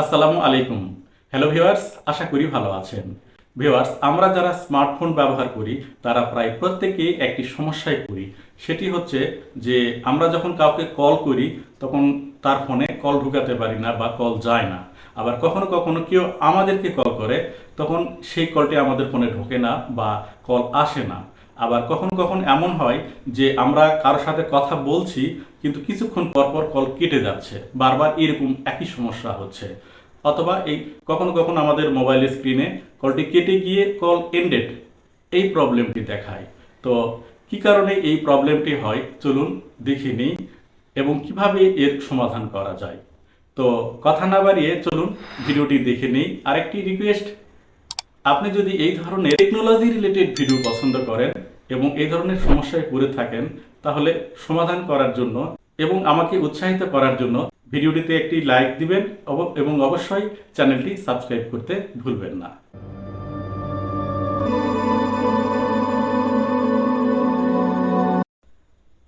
আসসালামু আলাইকুম। Hello viewers আশা করি ভালো আছেন। ভিউয়ার্স আমরা যারা স্মার্টফোন ব্যবহার করি, তারা প্রায় প্রত্যেকেই একটি সমস্যায় পড়ি। সেটি হচ্ছে যে, আমরা যখন কাউকে কল করি, তখন তার ফোনে কল ঢুকাতে পারি না বা কল যায় না। আবার কখনো কখনো কেউ আমাদেরকে কল করে, তখন সেই কলটি আমাদের ফোনে ঢোকে না বা কল আসে না। আবার কখন কখন এমন হয় যে আমরা কারোর সাথে কথা বলছি, কিন্তু কিছুক্ষণ পর পর কল কেটে যাচ্ছে। বারবার এরকম একই সমস্যা হচ্ছে। অথবা এই কখনো কখনো আমাদের মোবাইল স্ক্রিনে কলটি কেটে গিয়ে কল এন্ডেড এই প্রবলেমটি দেখায়। তো কি কারণে এই প্রবলেমটি হয়? চলুন দেখে নিই এবং কীভাবে এর সমাধান করা যায়। তো কথা না বাড়িয়ে চলুন ভিডিওটি দেখে নিই। আরেকটি রিকোয়েস্ট আপনি যদি এই ধরনের টেকনোলজি রিলেটেড ভিডিও পছন্দ করেন এবং এই ধরনের সমস্যায় পড়ে থাকেন, তাহলে সমাধান করার জন্য এবং আমাকে উৎসাহিত করার জন্য ভিডিওটিতে একটি লাইক দিবেন এবং অবশ্যই চ্যানেলটি সাবস্ক্রাইব করতে ভুলবেন না।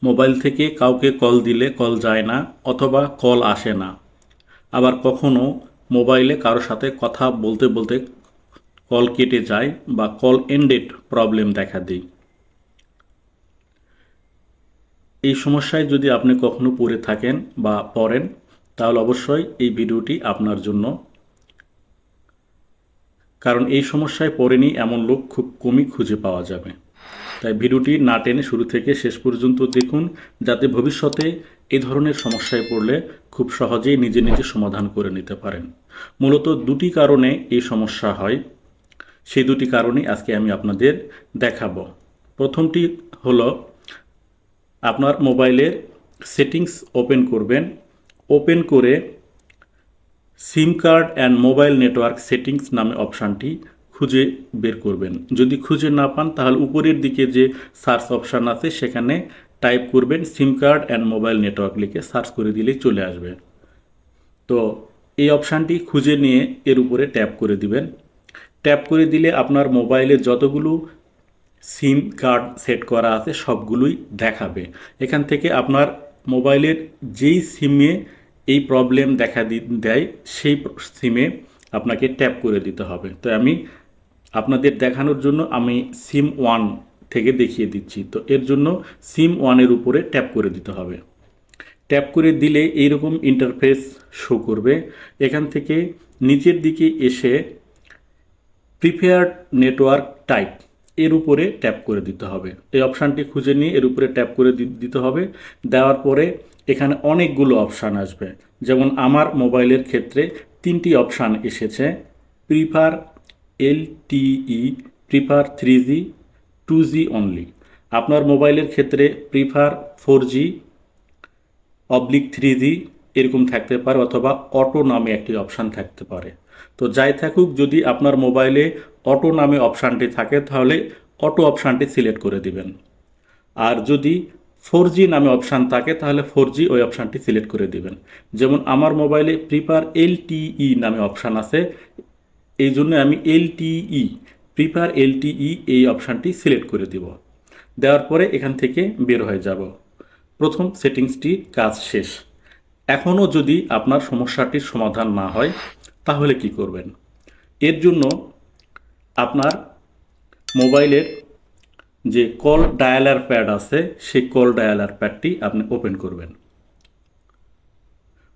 মোবাইল থেকে কাউকে কল দিলে কল যায় না অথবা কল আসে না। আবার কখনো মোবাইলে কারোর সাথে কথা বলতে বলতে কল কেটে যায় বা কল এন্ডেড প্রবলেম দেখা দেয়। এই সমস্যায় যদি আপনি কখনো পড়ে থাকেন বা পড়েন, তাহলে অবশ্যই এই ভিডিওটি আপনার জন্য। কারণ এই সমস্যায় পড়েনি এমন লোক খুব কমই খুঁজে পাওয়া যাবে। তাই ভিডিওটি না টেনে শুরু থেকে শেষ পর্যন্ত দেখুন, যাতে ভবিষ্যতে এই ধরনের সমস্যায় পড়লে খুব সহজেই নিজে নিজে সমাধান করে নিতে পারেন। মূলত দুটি কারণে এই সমস্যা হয়। সেই দুটি কারণই আজকে আমি আপনাদের দেখাবো। প্রথমটি হলো আপনার মোবাইলের সেটিংস ওপেন করবেন। ওপেন করে SIM card and mobile network settings নামে অপশানটি খুঁজে বের করবেন। যদি খুঁজে না পান, তাহলে উপরের দিকে যে সার্চ অপশান আছে, সেখানে টাইপ করবেন SIM card and mobile network লিখে সার্চ করে দিলেই চলে আসবে। তো এই অপশানটি খুঁজে নিয়ে এর উপরে ট্যাপ করে দিবেন। ট্যাপ করে দিলে আপনার মোবাইলে যতগুলো সিম কার্ড সেট করা আছে, সবগুলোই দেখাবে। এখান থেকে আপনার মোবাইলের যেই সিমে এই প্রবলেম দেখা দেয়, সেই সিমে আপনাকে ট্যাপ করে দিতে হবে। তো আমি আপনাদের দেখানোর জন্য আমি সিম ওয়ান থেকে দেখিয়ে দিচ্ছি। তো এর জন্য সিম ওয়ানের উপরে ট্যাপ করে দিতে হবে। ট্যাপ করে দিলে এইরকম ইন্টারফেস শো করবে। এখান থেকে নিচের দিকে এসে প্রিপেয়ার্ড নেটওয়ার্ক টাইপ এর উপরে ট্যাপ করে দিতে হবে। এই অপশানটি খুঁজে নিয়ে এর উপরে ট্যাপ করে দিতে হবে। দেওয়ার পরে এখানে অনেকগুলো অপশান আসবে। যেমন আমার মোবাইলের ক্ষেত্রে তিনটি অপশান এসেছে। Prefer LTE, prefer three G two G only আপনার মোবাইলের ক্ষেত্রে prefer four G oblique three G এরকম থাকতে পারে অথবা অটো নামে একটি অপশান থাকতে পারে। তো যাই থাকুক, যদি আপনার মোবাইলে অটো নামে অপশানটি থাকে, তাহলে অটো অপশানটি সিলেক্ট করে দিবেন। আর যদি ফোর জি নামে অপশান থাকে, তাহলে ফোর জি ওই অপশানটি সিলেক্ট করে দিবেন। যেমন আমার মোবাইলে প্রিপার এলটিই নামে অপশান আছে, এই জন্য আমি এল এলটিই প্রিপার এলটিই এই অপশানটি সিলেক্ট করে দিব। দেওয়ার পরে এখান থেকে বের হয়ে যাব। প্রথম সেটিংসটি কাজ শেষ। এখনও যদি আপনার সমস্যাটির সমাধান না হয়, তাহলে কি করবেন? এর জন্য আপনার মোবাইলের যে কল ডায়ালার প্যাড আছে, সেই কল ডায়ালার প্যাডটি আপনি ওপেন করবেন।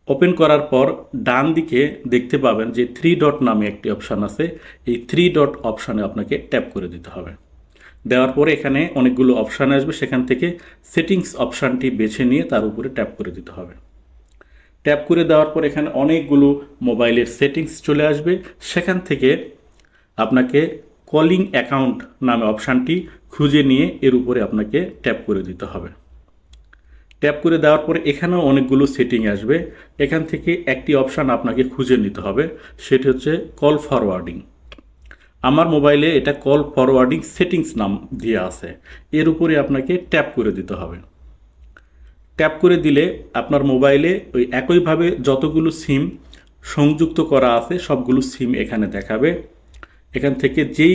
ওপেন করার পর ডান দিকে দেখতে পাবেন যে থ্রি ডট নামে একটি অপশান আছে। এই থ্রি ডট অপশানে আপনাকে ট্যাপ করে দিতে হবে। দেওয়ার পরে এখানে অনেকগুলো অপশান আসবে। সেখান থেকে সেটিংস অপশানটি বেছে নিয়ে তার উপরে ট্যাপ করে দিতে হবে। ট্যাপ করে দেওয়ার পর এখানে অনেকগুলো মোবাইলের সেটিংস চলে আসবে। সেখান থেকে আপনাকে কলিং অ্যাকাউন্ট নামে অপশানটি খুঁজে নিয়ে এর উপরে আপনাকে ট্যাপ করে দিতে হবে। ট্যাপ করে দেওয়ার পরে এখানেও অনেকগুলো সেটিং আসবে। এখান থেকে একটি অপশান আপনাকে খুঁজে নিতে হবে, সেটি হচ্ছে কল ফরওয়ার্ডিং আমার মোবাইলে এটা কল ফরওয়ার্ডিং সেটিংস নাম দিয়ে আছে। এর উপরে আপনাকে ট্যাপ করে দিতে হবে। ট্যাপ করে দিলে আপনার মোবাইলে ওই একইভাবে যতগুলো সিম সংযুক্ত করা আছে, সবগুলো সিম এখানে দেখাবে। এখান থেকে যেই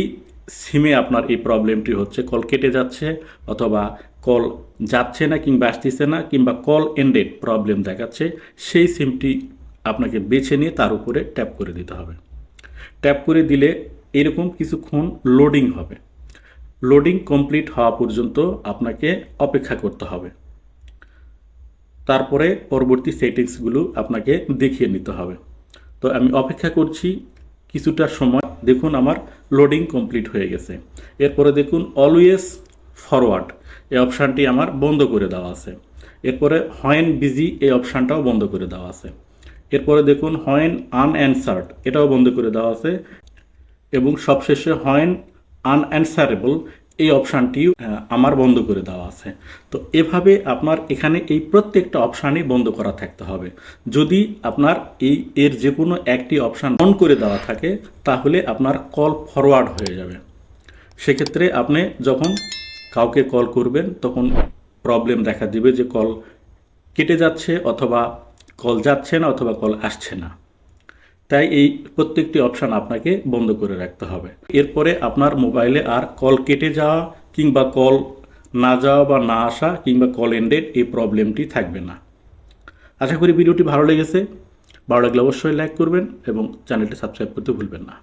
সিমে আপনার এই প্রবলেমটি হচ্ছে, কল কেটে যাচ্ছে অথবা কল যাচ্ছে না কিংবা আসতেছে না কিংবা কল এন্ডেড প্রবলেম দেখাচ্ছে, সেই সিমটি আপনাকে বেছে নিয়ে তার উপরে ট্যাপ করে দিতে হবে। ট্যাপ করে দিলে এরকম কিছুক্ষণ লোডিং হবে। লোডিং কমপ্লিট হওয়া পর্যন্ত আপনাকে অপেক্ষা করতে হবে। তারপরে পরবর্তী সেটিংসগুলো আপনাকে দেখিয়ে নিতে হবে। তো আমি অপেক্ষা করছি কিছুটা সময় দেখুন আমার লোডিং কমপ্লিট হয়ে গেছে। এরপরে দেখুন অলওয়েজ ফরওয়ার্ড এই অপশানটি আমার বন্ধ করে দেওয়া আছে। এরপরে হয়েন বিজি এই অপশানটাও বন্ধ করে দেওয়া আছে। এরপরে দেখুন হয়েন আনঅ্যান্সার্ড এটাও বন্ধ করে দেওয়া আছে। এবং সবশেষে হয়েন আনঅ্যান্সারেবল এই অপশানটি আমার বন্ধ করে দেওয়া আছে। তো এভাবে আপনার এখানে এই প্রত্যেকটা অপশানই বন্ধ করা থাকতে হবে। যদি আপনার এই, এর যে কোনো একটি অপশান অন করে দেওয়া থাকে, তাহলে আপনার কল ফরওয়ার্ড হয়ে যাবে। সেক্ষেত্রে আপনি যখন কাউকে কল করবেন, তখন প্রবলেম দেখা দিবে যে কল কেটে যাচ্ছে অথবা কল যাচ্ছে না অথবা কল আসছে না। তাই এই প্রত্যেকটি অপশান আপনাকে বন্ধ করে রাখতে হবে। এরপরে আপনার মোবাইলে আর কল কেটে যাওয়া কিংবা কল না যাওয়া বা না আসা কিংবা কল এন্ডেড এই প্রবলেমটি থাকবে না। আশা করি ভিডিওটি ভালো লেগেছে। ভালো লাগলে অবশ্যই লাইক করবেন এবং চ্যানেলটি সাবস্ক্রাইব করতে ভুলবেন না।